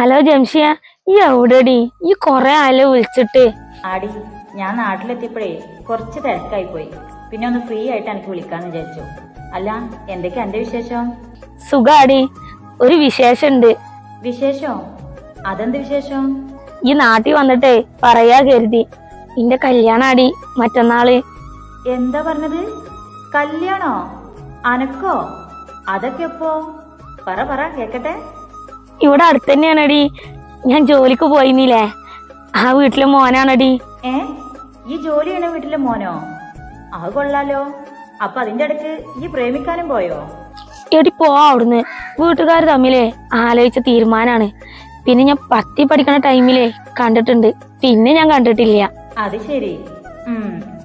Hello Jamshiya ഈ എവിടെടി? ഈ കൊറേ ആലോ വിളിച്ചിട്ട്. ആടി ഞാൻ നാട്ടിലെത്തിയപ്പോഴേ കുറച്ച് തിരക്കായി പോയി പിന്നെ ഒന്ന് ഫ്രീ ആയിട്ട് എനിക്ക് വിളിക്കാന്ന് വിചാരിച്ചു. അല്ല എന്തൊക്കെയാ എന്റെ വിശേഷം? സുഖാടി. ഒരു വിശേഷണ്ട്. വിശേഷോ? അതെന്ത് വിശേഷം? ഈ നാട്ടിൽ വന്നിട്ടേ പറയാ കരുതി. നിന്റെ കല്യാണാടി മറ്റന്നാൾ. എന്താ പറഞ്ഞത്? കല്യാണോ? അനക്കോ? അതൊക്കെ എപ്പോ? പറ പറ കേക്കട്ടെ. ഇവിടെ അടുത്ത് തന്നെയാണടി ഞാൻ ജോലിക്ക് പോയിന്നില്ലേ ആ വീട്ടിലെ മോനാണടി. ഏ? ഈ ജോലി ചെയ്യണ വീട്ടിലെ മോനോ? അത് കൊള്ളാലോ. അപ്പൊ അതിന്റെ ഇടയ്ക്ക് ഈ പ്രേമിക്കാനും പോയോ? എടി പോ അവിടുന്ന്. വീട്ടുകാർ തമ്മിലേ ആലോചിച്ച തീരുമാനാണ്. പിന്നെ ഞാൻ പത്തി പഠിക്കണ ടൈമിലേ കണ്ടിട്ടുണ്ട്. പിന്നെ ഞാൻ കണ്ടിട്ടില്ല. അത് ശരി.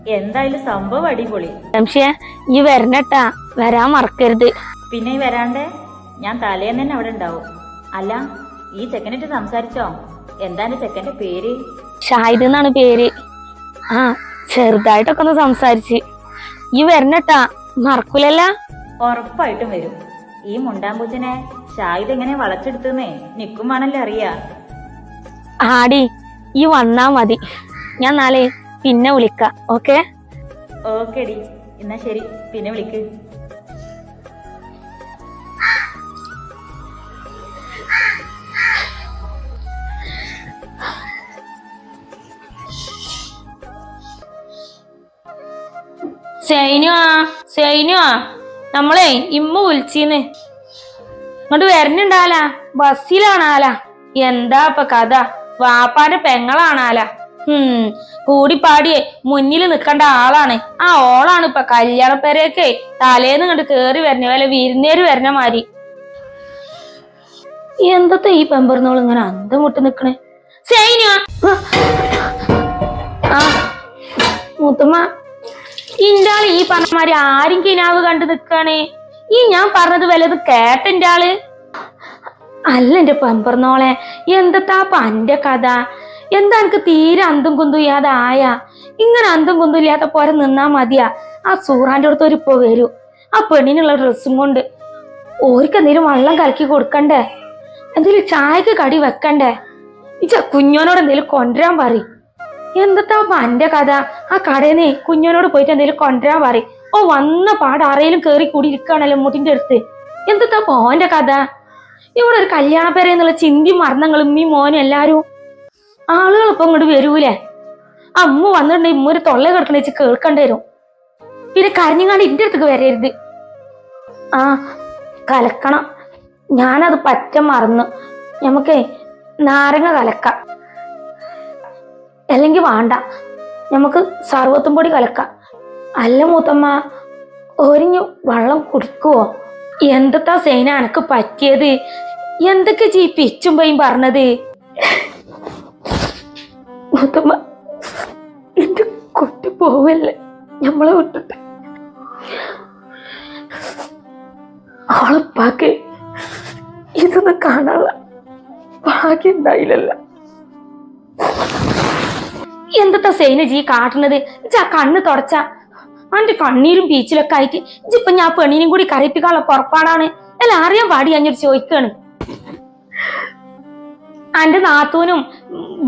എന്തായാലും സംഭവം അടിപൊളി. പക്ഷേ ഈ വരണട്ടാ വരാൻ മറക്കരുത്. പിന്നെ ഈ വരാണ്ടേ ഞാൻ തലേന്ന് തന്നെ അവിടെ ഉണ്ടാവും. അല്ല ഈ ചെക്കനായിട്ട് സംസാരിച്ചോ? എന്താണ് ചെക്കന്റെ പേര്? ഷാഹിദ് എന്നാണ് പേര്. ആ ചെറുതായിട്ടൊക്കെ ഒന്ന് സംസാരിച്ച്. ഈ വരണട്ടാ മറക്കൂലല്ല? ഉറപ്പായിട്ടും വരും. ഈ മുണ്ടാമ്പൂച്ചനെ ഷാഹിദ് എങ്ങനെ വളച്ചെടുത്തുന്നേ നിക്കും വേണല്ലേ അറിയാ. ആടി ഈ വന്നാ മതി. ഞാൻ നാളെ പിന്നെ വിളിക്കാം ഓക്കെ? ഓക്കേടി എന്നാ ശരി പിന്നെ വിളിക്ക്. സൈനുവാ സൈനുവാ നമ്മളെ ഇമ്മ വിളിച്ചീന്ന്. ഇങ്ങോട്ട് വരണുണ്ടാല? ബസ്സിലാണാല. എന്താ ഇപ്പൊ കഥ? വാപ്പാന്റെ പെങ്ങളാണാല. ഹും കൂടിപ്പാടിയെ മുന്നിൽ നിൽക്കേണ്ട ആളാണ്. ആ ഓളാണ് ഇപ്പൊ കല്യാണപ്പേരെയൊക്കെ തലേന്ന് ഇങ്ങോട്ട് കേറി വരണ വല്ല വിരുന്നേര് വരണ മാതിരി. എന്തത്തെ ഈ പെമ്പറിനോൾ ഇങ്ങനെ അന്തം മുട്ട് നിക്കണേ? സൈനുവാ ആ മുത്തമ്മ. ഇന്റെ ഈ പറഞ്ഞമാര് ആരും കിനാവ് കണ്ടു നിക്കാണേ. ഈ ഞാൻ പറഞ്ഞത് വല്ലത് കേട്ടെന്റെ ആൾ അല്ല എന്റെ പമ്പർന്നോളെ എന്തത്താ പന്റെ കഥ? എന്താ എനിക്ക് തീരെ അന്തും കുന്തും ആയ? ഇങ്ങനെ അന്തും കുന്തും ഇല്ലാത്ത പോരെ നിന്നാ മതിയാ. ആ സൂറാന്റെ അടുത്ത് ഒരു ഇപ്പൊ വരൂ. ആ പെണ്ണിനുള്ള ഡ്രസ്സും കൊണ്ട് ഓർക്ക് എന്തെങ്കിലും വെള്ളം കലക്കി കൊടുക്കണ്ടേ? എന്തെങ്കിലും ചായക്ക് കടി വെക്കണ്ടേ? ഇച്ച കുഞ്ഞോനോട് എന്തെങ്കിലും കൊണ്ടുവരാൻ പറയും. എന്തത്താ എന്റെ കഥ? ആ കടേന്നേ കുഞ്ഞോനോട് പോയിട്ട് എന്തെങ്കിലും കൊണ്ടുവരാൻ പറയും. ഓ വന്ന പാട് ആരെയും കേറി കൂടി ഇരിക്കുകയാണല്ലോ മുട്ടിന്റെ അടുത്ത്. എന്തത്താ പോന്റെ കഥ? ഇവിടെ ഒരു കല്യാണ പേര എന്നുള്ള ചിന്തി മറന്നങ്ങളും ഈ മോനും എല്ലാരും. ആളുകൾ ഇപ്പൊ ഇങ്ങോട്ട് വരൂലേ? അമ്മ വന്നിട്ടുണ്ടെങ്കിൽ ഇമ്മ ഒരു തൊള്ള കിടക്കണ വെച്ച് കേൾക്കേണ്ടി വരും. പിന്നെ കരഞ്ഞങ്ങാണ്ട് ഇന്റെ അടുത്തേക്ക് വരരുത്. ആ കലക്കണം. ഞാനത് പറ്റ മറന്നു. നമുക്കേ നാരങ്ങ കലക്കാം. അല്ലെങ്കിൽ വേണ്ട. നമുക്ക് സർവത്തും പൊടി കലക്കാം. അല്ല മൂത്തമ്മ ഒരിഞ്ഞു വെള്ളം കുടിക്കുവോ? എന്തത്താ സേന എനക്ക് പറ്റിയത്? എന്തൊക്കെ ജീ പിച്ചും പോയും പറഞ്ഞത്? മൂത്തമ്മ എന്റെ കൊട്ടി പോവല്ലേ? നമ്മളെ വിട്ടിട്ട്. അവളപ്പാക്ക് ഇതൊന്നും കാണാനുള്ള ഭാഗ്യം ഉണ്ടായില്ലല്ലോ. എന്തത്തെ സൈന ജി കാട്ടണത് ജാ കണ്ണ് തുടച്ച. അന്റെ കണ്ണീരും പീച്ചിലൊക്കെ ആയിട്ട് ഇപ്പൊ ഞാൻ പെണ്ണിനും കൂടി കരയിപ്പിക്കാനുള്ള പുറപ്പാടാണ്. അല്ല അറിയാൻ പാടി ഞാനൊരു ചോദിക്കാണ് അന്റെ നാത്തൂനും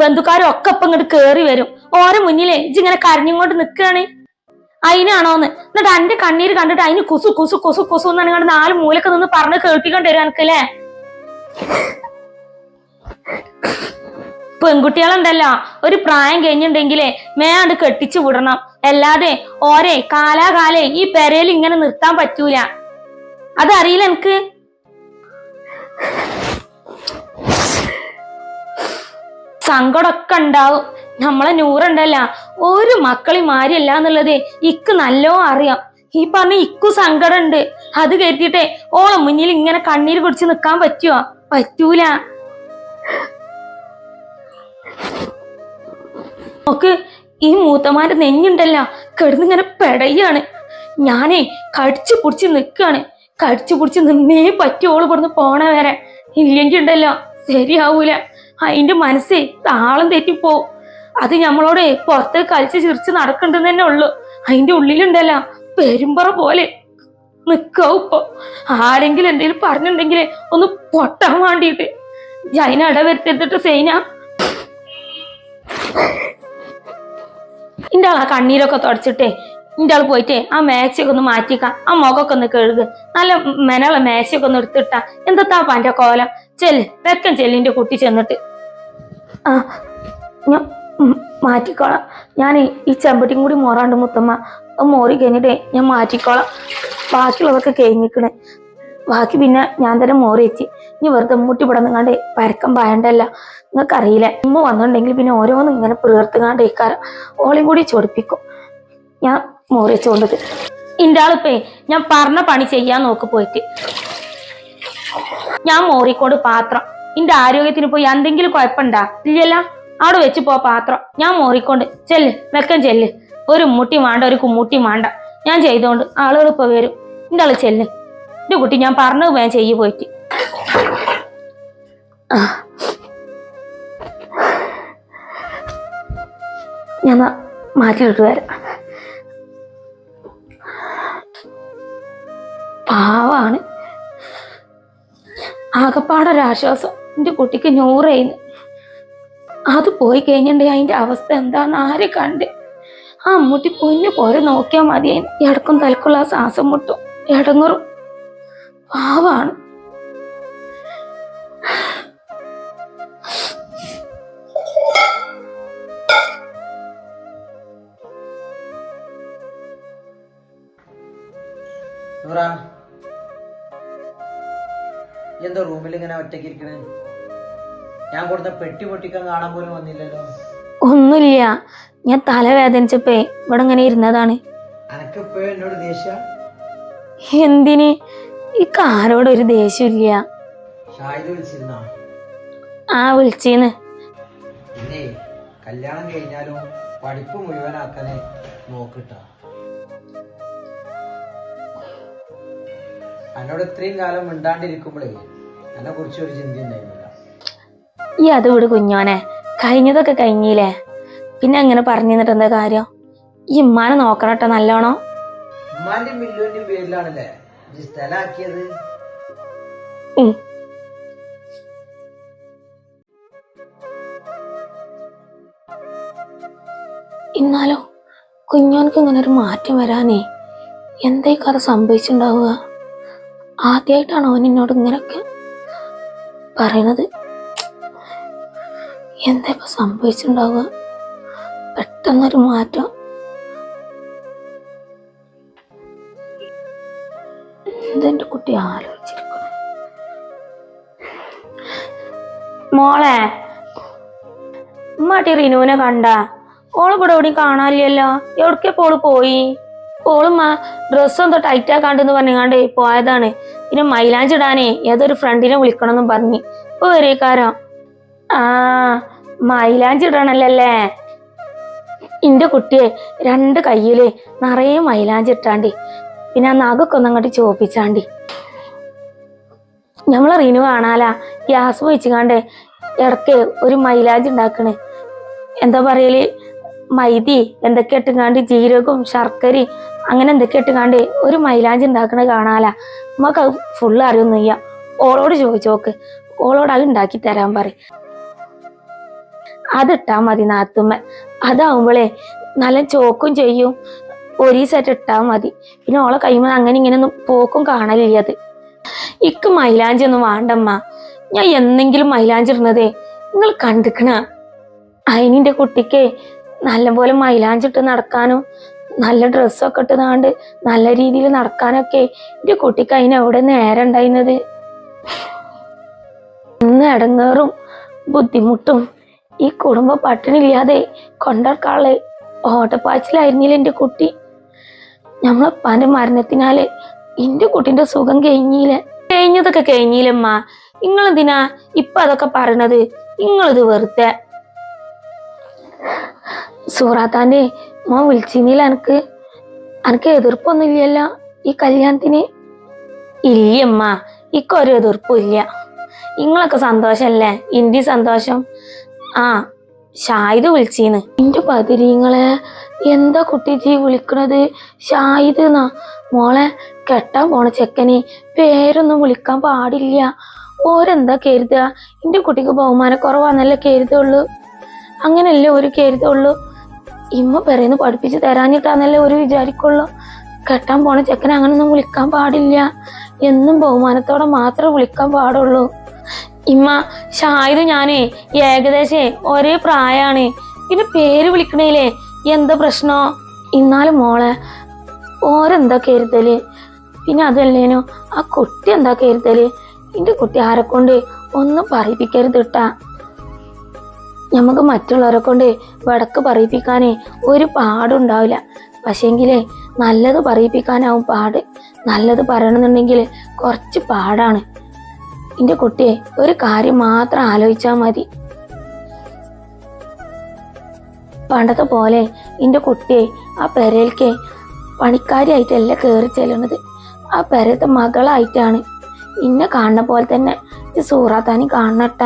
ബന്ധുക്കാരും ഒക്കെ ഇപ്പൊ ഇങ്ങോട്ട് കേറി വരും. ഓരോ മുന്നിലേ ഇങ്ങനെ കരഞ്ഞിങ്ങോട്ട് നിക്കാണ്. അതിനാണോന്ന് എന്നിട്ട് അന്റെ കണ്ണീര് കണ്ടിട്ട് അതിന് കുസു കുസു കുസു കുസു എന്നാണ് ഇങ്ങോട്ട് നാല് മൂലക്ക് നിന്ന് പറഞ്ഞ് കേൾപ്പിക്കേണ്ടി വരും എനക്കല്ലേ പെൺകുട്ടികളുണ്ടല്ലോ ഒരു പ്രായം കഴിഞ്ഞിട്ടുണ്ടെങ്കിലേ മേയാണ്ട് കെട്ടിച്ചു വിടണം. അല്ലാതെ ഓരെ കാലാകാലേ ഈ പെരയിൽ ഇങ്ങനെ നിർത്താൻ പറ്റൂല. അതറിയില്ല എനിക്ക്. സങ്കടമൊക്കെ ഉണ്ടാവും. നമ്മളെ നൂറുണ്ടല്ല ഒരു മക്കളി മാരിയല്ല എന്നുള്ളത് ഇക്ക് നല്ലോ അറിയാം. ഈ പറഞ്ഞ ഇക്കു സങ്കടം ഉണ്ട് അത് കരുതിയിട്ടേ ഓളെ മുന്നിൽ ഇങ്ങനെ കണ്ണീര് കുടിച്ച് നിക്കാൻ പറ്റുമോ പറ്റൂല. നോക്ക് ഈ മൂത്തമാരെ നെഞ്ഞുണ്ടല്ലോ. കിടന്നിങ്ങനെ പെടയാണ്. ഞാനേ കടിച്ചു പിടിച്ച് നിൽക്കാണ് കടിച്ചു പിടിച്ച് നിന്നേ പറ്റിയോൾ ഇവിടുന്ന് പോണ വരെ. ഇല്ലെങ്കിൽ ഉണ്ടല്ലോ ശരിയാവൂല. അതിന്റെ മനസ്സേ താളം തെറ്റിപ്പോവും അത് നമ്മളോട് പുറത്ത് കളിച്ച് ചിരിച്ച് നടക്കണ്ടെന്ന് തന്നെ ഉള്ളു. അതിന്റെ ഉള്ളിലുണ്ടല്ലോ പെരുമ്പറ പോലെ നിൽക്കാവും ഇപ്പൊ ആരെങ്കിലും എന്തെങ്കിലും പറഞ്ഞിട്ടുണ്ടെങ്കിൽ ഒന്ന് പൊട്ടാൻ വേണ്ടിയിട്ട്. അതിനെ ഇടവരുത്തിട്ട് സൈന. ആൾ ആ കണ്ണീരൊക്കെ തുടച്ചിട്ടേ ഇന്റെ ആൾ പോയിട്ടേ ആ മേശയൊക്കെ ഒന്ന് മാറ്റിക്കാം ആ മുഖമൊക്കെ ഒന്ന് കഴുകുക നല്ല മെനുള്ള മേശയൊക്കെ ഒന്ന് എടുത്തിട്ടാ. എന്താ പാന്റെ കോലം? ചെല്ല് വെക്കം ചെല്ലിന്റെ കുട്ടി ചെന്നിട്ട്. ആ ഞാൻ മാറ്റിക്കോളാം. ഞാൻ ഈ ചെമ്പട്ടിയും കൂടി മോറാണ്ട് മുത്തമ്മ മോറി കഴിഞ്ഞിട്ടേ ഞാൻ മാറ്റിക്കോളാം. ബാക്കിയുള്ളതൊക്കെ കഴിഞ്ഞിക്കണേ. ബാക്കി പിന്നെ ഞാൻ തന്നെ മോറി വെച്ച്. ഇനി വെറുതെ മുട്ടി പിടന്നുകാണ്ട് പരക്കം പായണ്ടല്ല. നിങ്ങൾക്കറിയില്ല. ഉമ്മ വന്നിട്ടുണ്ടെങ്കിൽ പിന്നെ ഓരോന്നും ഇങ്ങനെ പേർത്തുകാണ്ട് ഇക്കാരം ഓളിയും കൂടി ചൊടിപ്പിക്കും. ഞാൻ മോറി വെച്ചുകൊണ്ടത് ഇന്റെ ആളിപ്പേ ഞാൻ പറഞ്ഞ പണി ചെയ്യാൻ നോക്ക് പോയിട്ട്. ഞാൻ മോറിക്കോട് പാത്രം. ഇന്റെ ആരോഗ്യത്തിന് പോയി എന്തെങ്കിലും കുഴപ്പമുണ്ടാ? ഇല്ലല്ല. അവിടെ വെച്ച് പോ പാത്രം. ഞാൻ മോറിക്കൊണ്ട് ചെല്ല്. വെക്കം ചെല്ല്. ഒരു മുട്ടി വേണ്ട ഒരു കുമ്മുട്ടി വേണ്ട. ഞാൻ ചെയ്തോണ്ട് ആളുകൾ ഇപ്പൊ വരും. ഇന്റെ ആൾ ചെല്ല്. എന്റെ കുട്ടി ഞാൻ പറഞ്ഞു ഞാൻ ചെയ്യ പോയിട്ട്. ഞാൻ മാറ്റി വരാം പാവാണ്. ആകപ്പാടൊരാശ്വാസം എന്റെ കുട്ടിക്ക് നൂറേന്ന് അത് പോയി കഴിഞ്ഞിട്ടുണ്ടെങ്കിൽ അതിന്റെ അവസ്ഥ എന്താന്ന് ആര് കണ്ട്? ആ അമ്മൂട്ടി പൊന്നു പോരെ നോക്കിയാൽ മതിയായി ഇടക്കും തലക്കുള്ള ശ്വാസം മുട്ടും. ഇടങ്ങറും. പാവാണ്. എന്തോ റൂമിൽ ഇങ്ങനെ ഒറ്റയ്ക്ക് ഇരിക്കണേ? ഞാൻ കൊടുത്ത പെട്ടി പൊട്ടിക്കാൻ കാണാൻ പോലും വന്നില്ലല്ലോ. ഒന്നുമില്ല. ഞാൻ തലവേദനിച്ചപ്പോ ഇവിടെ ഇങ്ങനെ ഇരുന്നതാണ്. അനക്ക് ഇപ്പോഴും എന്നോട് ദേഷ്യ? എന്തിന്? ഈ കാരോട് ഒരു ദേഷ്യമില്ല ആ വിളിച്ചീന്ന്. പിന്നെ കല്യാണം കഴിഞ്ഞാലും പഠിപ്പ് മുഴുവനാക്കാനെ നോക്കിട്ട. എന്നോട് ഇത്രയും കാലം മിണ്ടാണ്ടിരിക്കുമ്പോഴേ എന്നെ കുറിച്ച് ഒരു ചിന്ത ഉണ്ടായിരുന്നില്ല. ഈ അത് വിട് കുഞ്ഞോനെ. കഴിഞ്ഞതൊക്കെ കഴിഞ്ഞില്ലേ? പിന്നെ അങ്ങനെ പറഞ്ഞു തന്നിട്ട് എന്താ കാര്യം? ഈ ഉമ്മാനെ നോക്കണട്ടോ നല്ലോണോ. ഉമ്മാന്റെ മില്ലുവിന്റെ പേരിലാണല്ലേ? ഉം. എന്നാലോ കുഞ്ഞോനക്ക് ഇങ്ങനെ ഒരു മാറ്റം വരാനേ എന്തേ സംഭവിച്ചിട്ടുണ്ടാവുക ആദ്യമായിട്ടാണ് അവൻ എന്നോട് ഇങ്ങനൊക്കെ പറയണത്? എന്താ ഇപ്പൊ സംഭവിച്ചിട്ടുണ്ടാവുക പെട്ടെന്നൊരു മാറ്റം. കുട്ടി ആലോചിച്ചിരിക്കുന്നു. മോളെ ഉമ്മാട്ടി റിനുവിനെ കണ്ട. ഓൾ ഇവിടെ എവിടെയും കാണാനില്ലല്ലോ. എവിടേക്കാ പോൾ പോയി? ഓളും ഡ്രസ്സ് എന്തോ ടൈറ്റ് ആക്കാണ്ടെന്ന് പറഞ്ഞാണ്ട് പോയതാണ്. പിന്നെ മൈലാഞ്ചി ഇടാനേ ഏതൊരു ഫ്രണ്ടിനെ വിളിക്കണമെന്നും പറഞ്ഞു. ഇപ്പൊ വരേക്കാരോ? ആ മൈലാഞ്ചി ഇടണല്ലേ ഇന്റെ കുട്ടിയെ രണ്ട് കയ്യിൽ നിറയെ മൈലാഞ്ചി ഇട്ടാണ്ടി പിന്നെ ആ നഖൊക്കെ ഒന്നങ്ങോട്ട് ചോപ്പിച്ചാണ്ടി. നമ്മളെ റിനു കാണാലാ? ഗ്യാസ് വെച്ചുകാണ്ട് ഇടയ്ക്ക് ഒരു മൈലാജ് ഉണ്ടാക്കണ് എന്താ പറയൽ? മൈദി എന്തൊക്കെ ഇട്ടുകാണ്ട് ജീരകവും ശർക്കരയും അങ്ങനെ എന്തൊക്കെ ഇട്ടുകാണ്ട് ഒരു മൈലാഞ്ചി ഉണ്ടാക്കണ കാണാലാ. നമുക്ക് അത് ഫുള്ള് അറിയൊന്നുയ്യ ഓളോട് ചോദിച്ചു നോക്ക്. ഓളോട് അത് ഉണ്ടാക്കി തരാൻ പറ അതിട്ടാ മതി നാത്തുമ്മ. അതാവുമ്പോളേ നല്ല ചോക്കും ചെയ്യും. ഒരു ഇട്ടാൽ മതി. പിന്നെ ഓളെ കൈമ അങ്ങനെ ഇങ്ങനെ ഒന്നും പോക്കും കാണലില്ല അത്. ഇക്ക് മൈലാഞ്ചി ഒന്നും വേണ്ടമ്മ. ഞാൻ എന്നെങ്കിലും മൈലാഞ്ചി ഇടുന്നതേ നിങ്ങൾ കണ്ടിക്കണ. അതിനിന്റെ കുട്ടിക്ക് നല്ലപോലെ മൈലാഞ്ചി ഇട്ട് നടക്കാനും നല്ല ഡ്രസ്സൊക്കെ ഇട്ടുന്നാണ്ട് നല്ല രീതിയിൽ നടക്കാനൊക്കെ എന്റെ കുട്ടിക്ക് അതിനെവിടെ നേരം ഉണ്ടായിരുന്നത്? ഇന്ന് ഇടങ്ങേറും ബുദ്ധിമുട്ടും. ഈ കുടുംബ പട്ടിണില്ലാതെ കൊണ്ടർക്കാളെ ഓട്ടപ്പാച്ചിലായിരുന്നില്ല എന്റെ കുട്ടി. നമ്മളപ്പാന്റെ മരണത്തിനാല് എന്റെ കുട്ടിന്റെ സുഖം കഴിഞ്ഞില്ലേ? കഴിഞ്ഞതൊക്കെ കഴിഞ്ഞില്ലമ്മ. നിങ്ങളെന്തിനാ ഇപ്പൊ അതൊക്കെ പറയണത്? നിങ്ങളിത് വെറുതെ. സൂറാത്താന്റെ മോൻ വിളിച്ചിരുന്നില്ല എനക്ക് എനക്ക് എതിർപ്പൊന്നും ഇല്ലല്ലോ ഈ കല്യാണത്തിന്? ഇല്ലമ്മ ഇക്കൊരു എതിർപ്പും ഇല്ല. നിങ്ങളൊക്കെ സന്തോഷല്ലേ? ഇന്ത്യ സന്തോഷം. ആ ഷായിദ് വിളിച്ചീന്ന്. എന്റെ പതിരീങ്ങളെ എന്താ കുട്ടി ജി വിളിക്കണത്? ഷായിദ് എന്നാ. മോളെ കെട്ടാൻ പോണ ചെക്കനെ. പേരൊന്നും വിളിക്കാൻ പാടില്ല. ഓരെന്താ കരുതുക? എന്റെ കുട്ടിക്ക് ബഹുമാനക്കുറവാന്നല്ലേ കരുതുള്ളൂ? അങ്ങനല്ലേ ഒരു കരുതുള്ളൂ? ഇമ്മ പെരേന്ന് പഠിപ്പിച്ച് തരാഞ്ഞിട്ടാന്നല്ലേ ഒരു വിചാരിക്കുള്ളൂ? കെട്ടാൻ പോണ ചെക്കനെ അങ്ങനൊന്നും വിളിക്കാൻ പാടില്ല. എന്നും ബഹുമാനത്തോടെ മാത്രമേ വിളിക്കാൻ പാടുള്ളൂ. ഇമ്മ ഷായത് ഞാനേ ഏകദേശേ ഒരേ പ്രായമാണ് പിന്നെ പേര് വിളിക്കണേലേ എന്താ പ്രശ്നോ? ഇന്നാലും മോളെ ഓരെന്താ കരുതൽ? പിന്നെ അതല്ലേനോ ആ കുട്ടി എന്താ കരുതൽ? എന്റെ കുട്ടി കൊണ്ട് ഒന്നും പറയിപ്പിക്കരുത് ഇട്ടാ നമുക്ക് മറ്റുള്ളവരെ കൊണ്ട് വടക്ക് പറയിപ്പിക്കാനേ ഒരു പാടുണ്ടാവില്ല. പക്ഷേങ്കിലേ നല്ലത് പറയിപ്പിക്കാനാവും പാട്. നല്ലത് പറയണമെന്നുണ്ടെങ്കിൽ കുറച്ച് പാടാണ്. എന്റെ കുട്ടിയെ ഒരു കാര്യം മാത്രം ആലോചിച്ചാൽ മതി. പണ്ടത്തെ പോലെ എന്റെ കുട്ടിയെ ആ പെരയിലേക്ക് പണിക്കാരിയായിട്ടല്ല കയറി ചെല്ലണത് ആ പെരത്തെ മകളായിട്ടാണ്. ഇന്നെ കാണുന്ന പോലെ തന്നെ സൂറാത്താനി കാണട്ട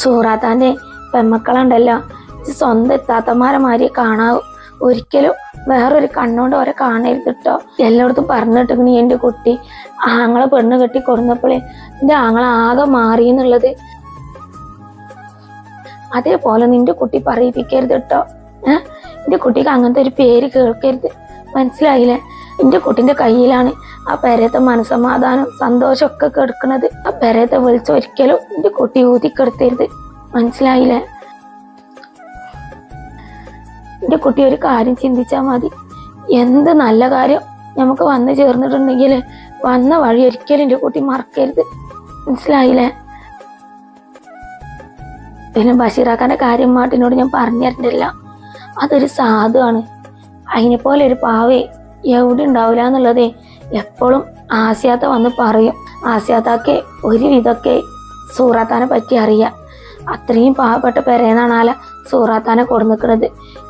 സൂറാത്താന്റെ പെമ്മക്കളുണ്ടല്ലോ സ്വന്തം എത്താത്തമാരെ മാതിരി കാണാവൂ. ഒരിക്കലും വേറൊരു കണ്ണുകൊണ്ട് ഓരോ കാണരുത് കേട്ടോ എല്ലായിടത്തും പറഞ്ഞിട്ടിങ്ങനെ എന്റെ കുട്ടി. ആങ്ങളെ പെണ്ണ് കെട്ടി കൊടുന്നപ്പോഴേ എന്റെ ആങ്ങളെ ആകെ മാറി എന്നുള്ളത് അതേപോലെ നിന്റെ കുട്ടി പറയിപ്പിക്കരുത് കേട്ടോ ഏഹ് എന്റെ കുട്ടിക്ക് അങ്ങനത്തെ ഒരു പേര് കേൾക്കരുത്. മനസ്സിലായില്ലേ? എന്റെ കുട്ടിന്റെ കയ്യിലാണ് ആ പെരയത്തെ മനസമാധാനം സന്തോഷമൊക്കെ കെടുക്കണത്. ആ പെരയത്തെ വിളിച്ച് ഒരിക്കലും എന്റെ കുട്ടി ഊതിക്കെടുത്തരുത് മനസ്സിലായില്ലേ? എന്റെ കുട്ടി ഒരു കാര്യം ചിന്തിച്ചാൽ മതി. എന്ത് നല്ല കാര്യം നമുക്ക് വന്നു ചേർന്നിട്ടുണ്ടെങ്കിൽ വന്ന വഴി ഒരിക്കലും എന്റെ കുട്ടി മറക്കരുത്. മനസ്സിലായില്ലേ? പിന്നെ ബഷീറാക്കാന്റെ കാര്യം മാട്ടിനോട് ഞാൻ പറഞ്ഞു തരണ്ടില്ല അതൊരു സാധുവാണ്. അതിനെ പോലെ ഒരു പാവേ എവിടെ ഉണ്ടാവില്ല എന്നുള്ളതേ എപ്പോഴും ആസ്യാത്ത വന്ന് പറയും. ആസ്യാത്തൊക്കെ ഒരു വിധമൊക്കെ സൂറാത്താനെ പറ്റി അറിയാം. അത്രയും പാവപ്പെട്ട പെരേന്നാണാല സൂറാത്താനെ കൊടുന്നിക്കണത്.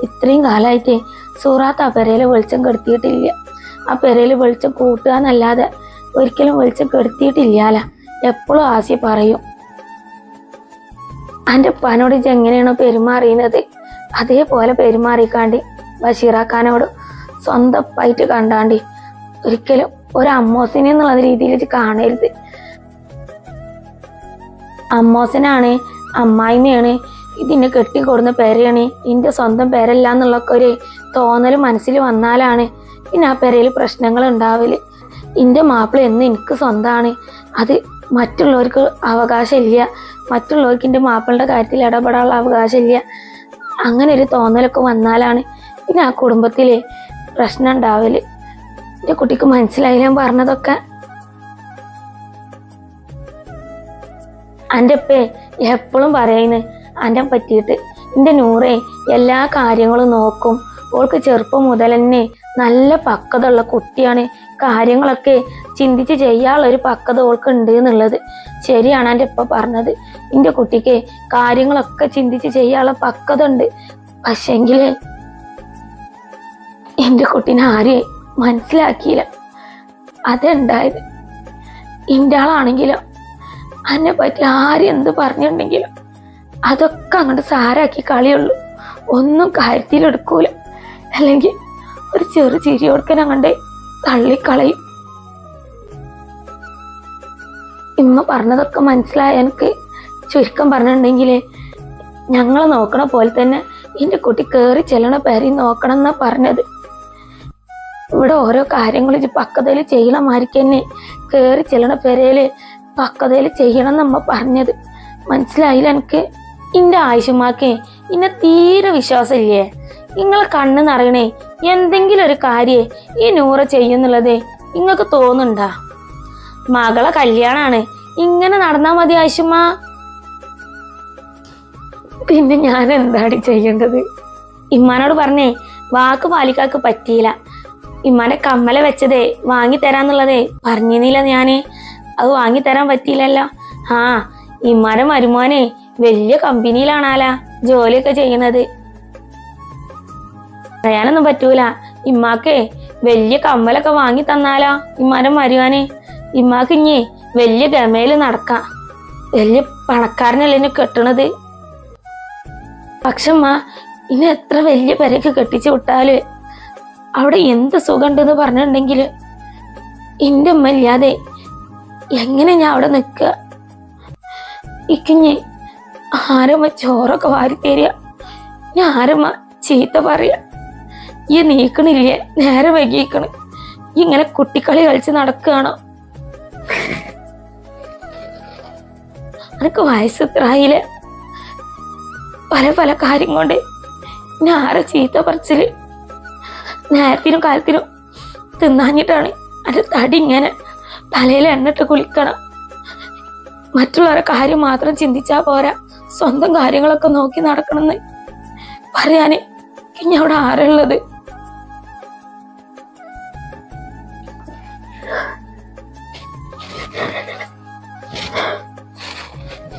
ഇത്രയും കാലമായിട്ട് സൂറാത്ത് ആ പെരയിൽ വെളിച്ചം കെടുത്തിയിട്ടില്ല. ആ പെരയിൽ വെളിച്ചം കൂട്ടുക എന്നല്ലാതെ ഒരിക്കലും വെളിച്ചം കെടുത്തിയിട്ടില്ലാല എപ്പോഴും ആസി പറയും. എന്റെ ഉപ്പാനോട് ഇജ് എങ്ങനെയാണോ പെരുമാറിയുന്നത് അതേപോലെ പെരുമാറിക്കാണ്ടി ബഷീറാക്കാനോട് സ്വന്തമായിട്ട് കണ്ടാണ്ടി ഒരിക്കലും ഒരു അമ്മോസിനെ എന്നുള്ള രീതിയിൽ വെച്ച് കാണരുത്. അമ്മോസനാണ് അമ്മായിമ്മയാണ് ഇതിനെ കെട്ടിക്കൊടുന്ന പേരെയാണ് ഇതിന്റെ സ്വന്തം പേരല്ല എന്നുള്ളൊക്കെ ഒരു തോന്നൽ മനസ്സിൽ വന്നാലാണ് പിന്നെ ആ പെരയിൽ പ്രശ്നങ്ങൾ ഉണ്ടാവൽ. എന്റെ മാപ്പിള എന്ന് എനിക്ക് സ്വന്തമാണ് അത് മറ്റുള്ളവർക്ക് അവകാശമില്ല. മറ്റുള്ളവർക്ക് എന്റെ മാപ്പിളുടെ കാര്യത്തിൽ ഇടപെടാനുള്ള അവകാശമില്ല. അങ്ങനെ ഒരു തോന്നലൊക്കെ വന്നാലാണ് പിന്നെ ആ കുടുംബത്തിൽ പ്രശ്നം ഉണ്ടാവൽ. എന്റെ കുട്ടിക്ക് മനസ്സിലായി ഞാൻ പറഞ്ഞതൊക്കെ. എന്റെ ഉപ്പേ എപ്പോഴും പറയുന്നു എന്റെ പറ്റിയിട്ട് എന്റെ നൂറേ എല്ലാ കാര്യങ്ങളും നോക്കും. ഓൾക്ക് ചെറുപ്പം മുതൽ തന്നെ നല്ല പക്കതുള്ള കുട്ടിയാണ്. കാര്യങ്ങളൊക്കെ ചിന്തിച്ച് ചെയ്യാനുള്ളൊരു പക്വത ഓൾക്ക് ഉണ്ട് എന്നുള്ളത് ശരിയാണ് എന്റെ ഉപ്പ പറഞ്ഞത്. എന്റെ കുട്ടിക്ക് കാര്യങ്ങളൊക്കെ ചിന്തിച്ച് ചെയ്യാനുള്ള പക്വത ഉണ്ട് പക്ഷെങ്കിൽ എന്റെ കുട്ടീനെ ആരെയും മനസ്സിലാക്കിയില്ല. അതുണ്ടായത് എന്റെ ആളാണെങ്കിലും? അതിനെ പറ്റി ആരും എന്ത് പറഞ്ഞിട്ടുണ്ടെങ്കിലും? അതൊക്കെ അങ്ങോട്ട് സാരാക്കി കളിയുള്ളൂ. ഒന്നും കാര്യത്തിലെടുക്കൂല അല്ലെങ്കിൽ ഒരു ചെറു ചിരി കൊടുക്കാൻ അങ്ങോട്ട് തള്ളിക്കളയും. ഇമ്മ പറഞ്ഞതൊക്കെ മനസ്സിലായ എനിക്ക് ചുരുക്കം പറഞ്ഞിട്ടുണ്ടെങ്കിൽ ഞങ്ങളെ നോക്കണ പോലെ തന്നെ എന്റെ കുട്ടി കയറി ചെല്ലണ പേരി നോക്കണം എന്നാ പറഞ്ഞത്. ഇവിടെ ഓരോ കാര്യങ്ങൾ പക്കതയിൽ പക്വതയിൽ ചെയ്യണ മാതിരിക്ക് തന്നെ. കയറി ചെല്ലണ പേരയിൽ പക്കതയിൽ ചെയ്യണം നമ്മ പറഞ്ഞത്. മനസ്സിലായില്ല എനിക്ക്? ഇന്റെ ആവശ്യമാക്കേ ഇന്നെ തീരെ വിശ്വാസമില്ലേ? നിങ്ങളെ കണ്ണ് നിറയണേ എന്തെങ്കിലും ഒരു കാര്യേ ഈ നൂറ ചെയ്യുന്നുള്ളതേ നിങ്ങൾക്ക് തോന്നുന്നുണ്ടാ? മകളെ കല്യാണാണ് ഇങ്ങനെ നടന്നാൽ മതി ആവശ്യമ്മ പിന്നെ ഞാൻ എന്താണ് ചെയ്യേണ്ടത്? ഇമ്മാനോട് പറഞ്ഞേ വാക്ക് പാലിക്കാക്ക് പറ്റിയില്ല. ഇമ്മാനെ കമ്മല വെച്ചതേ വാങ്ങി തരാന്നുള്ളതേ പറഞ്ഞിരുന്നില്ല ഞാൻ. അത് വാങ്ങി തരാൻ പറ്റിയില്ലല്ലോ. ആ ഇമ്മാന്റെ മരുമോനെ വലിയ കമ്പനിയിലാണാലാ ജോലിയൊക്കെ ചെയ്യുന്നത്. പറയാനൊന്നും പറ്റൂല. ഇമ്മാക്കേ വലിയ കമ്മലൊക്കെ വാങ്ങി തന്നാലോ ഇമ്മാനെ മരുവാനെ ഇമ്മാക്ക് ഇഞ്ഞേ വലിയ ഗമയിൽ നടക്കാം. വലിയ പണക്കാരനല്ലേ കെട്ടണത്? പക്ഷമ്മ ഇനി എത്ര വലിയ പെരക്ക് കെട്ടിച്ചു വിട്ടാൽ അവിടെ എന്ത് സുഖമുണ്ടെന്ന് പറഞ്ഞിട്ടുണ്ടെങ്കിൽ എന്റെ അമ്മ ഇല്ലാതെ എങ്ങനെ ഞാൻ അവിടെ നിൽക്കുക? ഇക്കിഞ്ഞ് ആരമ്മ ചോറൊക്കെ വാരി തരിക. ഞാൻ ആരമ്മ ചീത്ത പറയുക. ഈ നീക്കണില്ലേ നേരെ വൈകിക്കണ് ഇങ്ങനെ കുട്ടിക്കളി കളിച്ച് നടക്കുകയാണോ? എനിക്ക് വയസ്സ് ഇത്രായില്ലേ പല പല കാര്യം കൊണ്ട് ഞാൻ ആരെ ചീത്ത പറിച്ചിൽ നേരത്തിനും കാലത്തിനും തിന്നാഞ്ഞിട്ടാണ് അതിന്റെ തടി ഇങ്ങനെ തലയിൽ എണ്ണിട്ട് കുളിക്കണം. മറ്റുള്ളവരുടെ കാര്യം മാത്രം ചിന്തിച്ചാൽ പോരാ. സ്വന്തം കാര്യങ്ങളൊക്കെ നോക്കി നടക്കണമെന്ന് പറയാന് ഇനി അവിടെ ആരുള്ളത്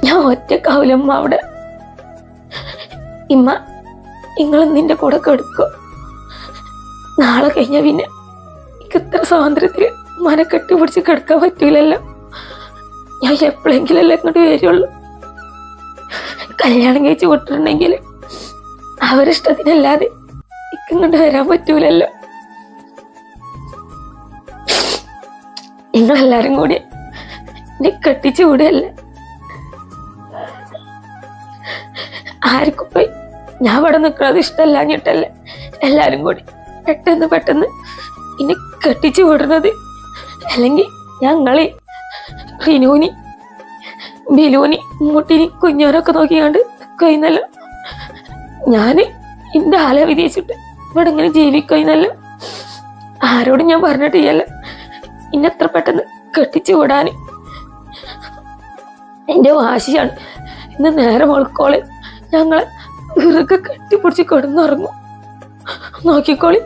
ഞാൻ ഒറ്റക്കാവിലമ്മ അവിടെ? ഇമ്മ നിങ്ങൾ നിന്റെ കൂടെ കെടുക്കോ. നാളെ കഴിഞ്ഞ പിന്നെ ഇത്ര സ്വാതന്ത്ര്യത്തിൽ മനെ കെട്ടി പിടിച്ച് കിടക്കാൻ പറ്റൂലല്ലോ. ഞാൻ എപ്പോഴെങ്കിലല്ലേ ഇങ്ങോട്ട് വരുള്ളൂ. കല്യാണം കഴിച്ച് വിട്ടിട്ടുണ്ടെങ്കിൽ അവരിഷ്ടത്തിനല്ലാതെ ഇക്കിങ്ങോട്ട് വരാൻ പറ്റൂലല്ലോ. നിങ്ങളെല്ലാരും കൂടി എന്നെ കെട്ടിച്ചു വിടുകയല്ലേ ആർക്കും പോയി ഞാൻ ഇവിടെ നിൽക്കുന്നത് ഇഷ്ടമല്ലാഞ്ഞിട്ടല്ലേ എല്ലാവരും കൂടി പെട്ടെന്ന് പെട്ടെന്ന് ഇനി കെട്ടിച്ചു വിടുന്നത്. അല്ലെങ്കിൽ ഞങ്ങളെ റിനൂനി ബിലൂനി മുട്ടിനി കുഞ്ഞോനൊക്കെ നോക്കിയാണ്ട് കഴിഞ്ഞല്ല ഞാൻ എന്റെ ആല വിധിച്ചിട്ട് ഇവിടെ ഇങ്ങനെ ജീവിക്കഴിഞ്ഞല്ല. ആരോടും ഞാൻ പറഞ്ഞിട്ട് ചെയ്യല്ല ഇന്നെ എത്ര പെട്ടെന്ന് കെട്ടിച്ചു വിടാന്. എന്റെ വാശിയാണ്. ഇന്ന് നേരം മുളക്കോളെ ഞങ്ങളെ ഇറുക്കെ കെട്ടിപ്പിടിച്ച് കിടന്നുറങ്ങും. നോക്കിക്കോളി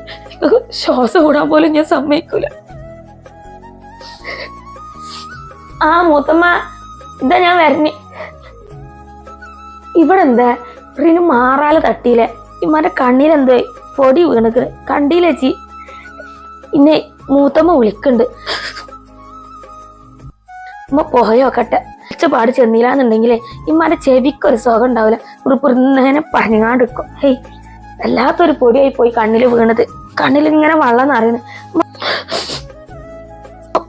ശ്വാസം വിടാൻ പോലും ഞാൻ സമ്മതിക്കൂല. ആ മൂത്തമ്മ ഇതാ ഞാൻ വരണി. ഇവിടെ എന്താ? റിന് മാറാല തട്ടിയില്ലേ? ഇമ്മാന്റെ കണ്ണിലെന്ത് പൊടി വീണക്ക് കണ്ടില്ലേ ചി? ഇന്നെ മൂത്തമ്മ വിളിക്കണ്ട്. ഉമ്മ പോയോക്കട്ടെ പാട് ചെന്നില്ലാന്നുണ്ടെങ്കിലേ ഇമ്മാരെ ചെവിക്കൊരു സുഖം ഉണ്ടാവില്ല കുറുപ്പുറന്നേനെ പറഞ്ഞാണ്ടിരിക്കും ഹേയ് വല്ലാത്തൊരു പൊടിയായി പോയി കണ്ണിൽ വീണത്. കണ്ണിൽ ഇങ്ങനെ വെള്ളം നിറയുന്നു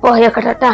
പോയോക്കട്ടെ ട്ടാ.